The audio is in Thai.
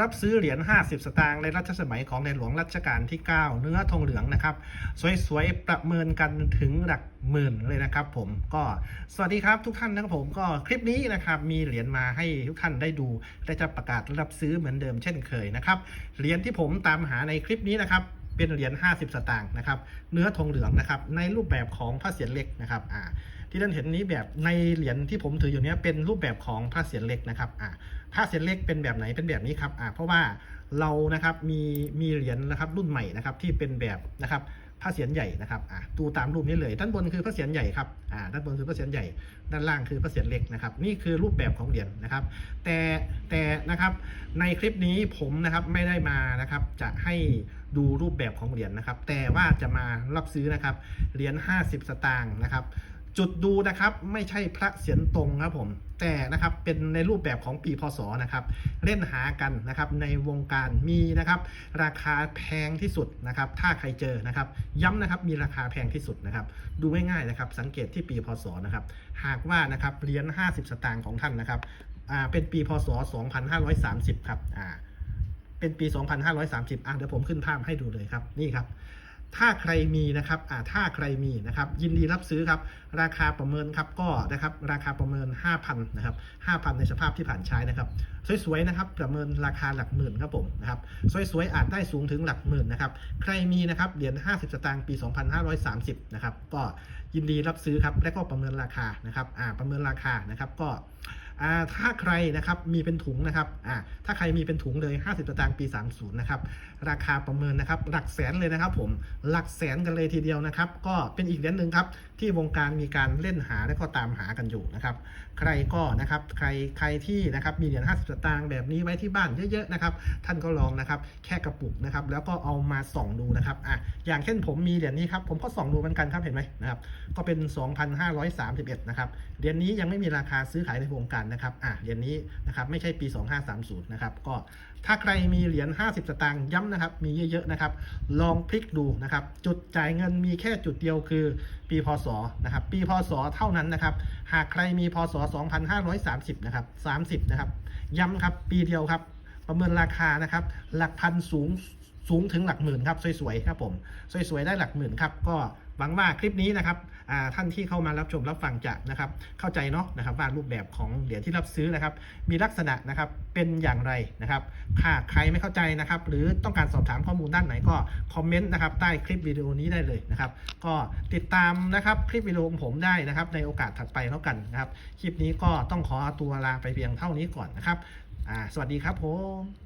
รับซื้อเหรียญ 50 สตางค์ในรัชสมัยของในหลวงรัชกาลที่ 9 เนื้อทองเหลืองนะครับ สวยๆ ประเมินกันถึงหลักหมื่นเลยนะครับผมก็สวัสดีครับทุกท่านนะครับผมก็คลิปนี้นะครับมีเหรียญมาให้ทุกท่านได้ดูและจะประกาศรับซื้อเหมือนเดิมเช่นเคยนะครับเหรียญที่ผมตามหาในคลิปนี้นะครับเป็นเหรียญ 50 สตางค์นะครับ เนื้อทองเหลืองนะครับ ในรูปแบบของพระเศียรเล็กนะครับ อ่า ที่ท่านเห็นนี้แบบในเหรียญที่ผมถืออยู่เนี้ยเป็นรูปแบบของพระเศียรเล็กนะครับอ่าพระเศียรเล็กเป็นแบบไหนเป็นแบบนี้ครับอ่าเพราะว่าเรานะครับมีมีเหรียญนะครับรุ่นใหม่นะครับที่เป็นแบบนะครับพระเศียรใหญ่นะครับอ่าดูตามรูปนี้เลยด้านบนคือพระเศียรใหญ่ครับอ่าด้านบนคือพระเศียรใหญ่ ด้านล่างคือพระเศียรเล็กนะครับนี่คือรูปแบบของเหรียญนะครับ แต่แต่นะครับในคลิปนี้ผมนะครับไม่ได้มานะครับจะให้ดูรูปแบบของเหรียญนะครับ แต่ว่าจะมารับซื้อนะครับเหรียญ50 สตางค์นะครับ จุดดูนะครับไม่ใช่พระเสียรตรงครับผมแต่นะครับเป็นในรูปแบบของปีพศนะครับเล่นหากันนะครับในวงการมีนะครับราคาแพงที่สุดนะครับถ้าใครเจอนะครับย้ำนะครับมีราคาแพงที่สุดนะครับดูง่ายๆนะครับสังเกตที่ปีพศนะครับหากว่านะครับเหรียญ50 สตางค์ของท่านนะครับอ่าเป็นปีพศ 2530 ครับอ่าเป็นปี 2530อะเดี๋ยวผมขึ้นภาพให้ดูเลยครับนี่ครับ ถ้าใครมีนะครับอ่าถ้าใครมีนะครับ ยินดีรับซื้อครับ ราคาประเมินครับก็นะครับ ราคาประเมิน 5,000นะครับ5,000 ในสภาพที่ผ่านใช้นะครับสวยๆนะครับ ประเมินราคาหลักหมื่นครับผมนะครับสวยๆอาจได้สูงถึงหลักหมื่นนะครับ ใครมีนะครับเหรียญ50 สตางค์ปี 2530นะครับก็ยินดีรับซื้อครับและก็ประเมินราคานะครับอ่าประเมินราคานะครับก็ ถ้าใครนะครับมีเป็นถุงนะครับถ้าใครมีเป็นถุงเลย 50สตางค์ปี 30นะครับราคาประเมินนะครับหลักแสนเลยนะครับ ผมหลักแสนกันเลยทีเดียวนะครับ ก็เป็นอีกเหรียญหนึ่งครับที่วงการมีการเล่นหาและก็ตามหากันอยู่นะครับ ใครก็นะครับใครใครที่นะครับมีเหรียญ50สตางค์แบบนี้ไว้ที่บ้านเยอะๆนะครับ ท่านก็ลองนะครับ แค่กระปุกนะครับ แล้วก็เอามาส่องดูนะครับอะอย่างเช่นผมมีเหรียญนี้ครับ ผมก็ส่องดูเหมือนกันครับเห็นไหมนะครับ ก็เป็น 2,531นะครับเหรียญนี้ยังไม่มีราคาซื้อขายในวงการนะครับอะเหรียญนี้นะครับไม่ใช่ปี 2530นะครับก็ถ้าใครมีเหรียญ 50 สตางค์ย้ำนะครับมีเยอะๆนะครับลองพลิกดูนะครับจุดจ่ายเงินมีแค่จุดเดียวคือปีพศนะครับปีพศเท่านั้นนะครับหากใครมีพศ 2530นะครับ30นะครับย้ำครับปีเดียวครับประเมินราคานะครับหลักพันสูงสูงถึงหลักหมื่นครับสวยๆครับผมสวยๆได้หลักหมื่นครับก็ หวังว่าคลิปนี้นะครับท่านที่เข้ามารับชมรับฟังจะนะครับ เข้าใจเนาะนะครับว่ารูปแบบของเหรียญที่รับซื้อนะครับ มีลักษณะนะครับเป็นอย่างไรนะครับถ้าใครไม่เข้าใจนะครับ หรือต้องการสอบถามข้อมูลด้านไหนก็คอมเมนต์นะครับใต้คลิปวิดีโอนี้ได้เลยนะครับ ก็ติดตามนะครับคลิปวิดีโอของผมได้นะครับ ในโอกาสถัดไปแล้วกันนะครับ คลิปนี้ก็ต้องขอตัวลาไปเพียงเท่านี้ก่อนนะครับสวัสดีครับผม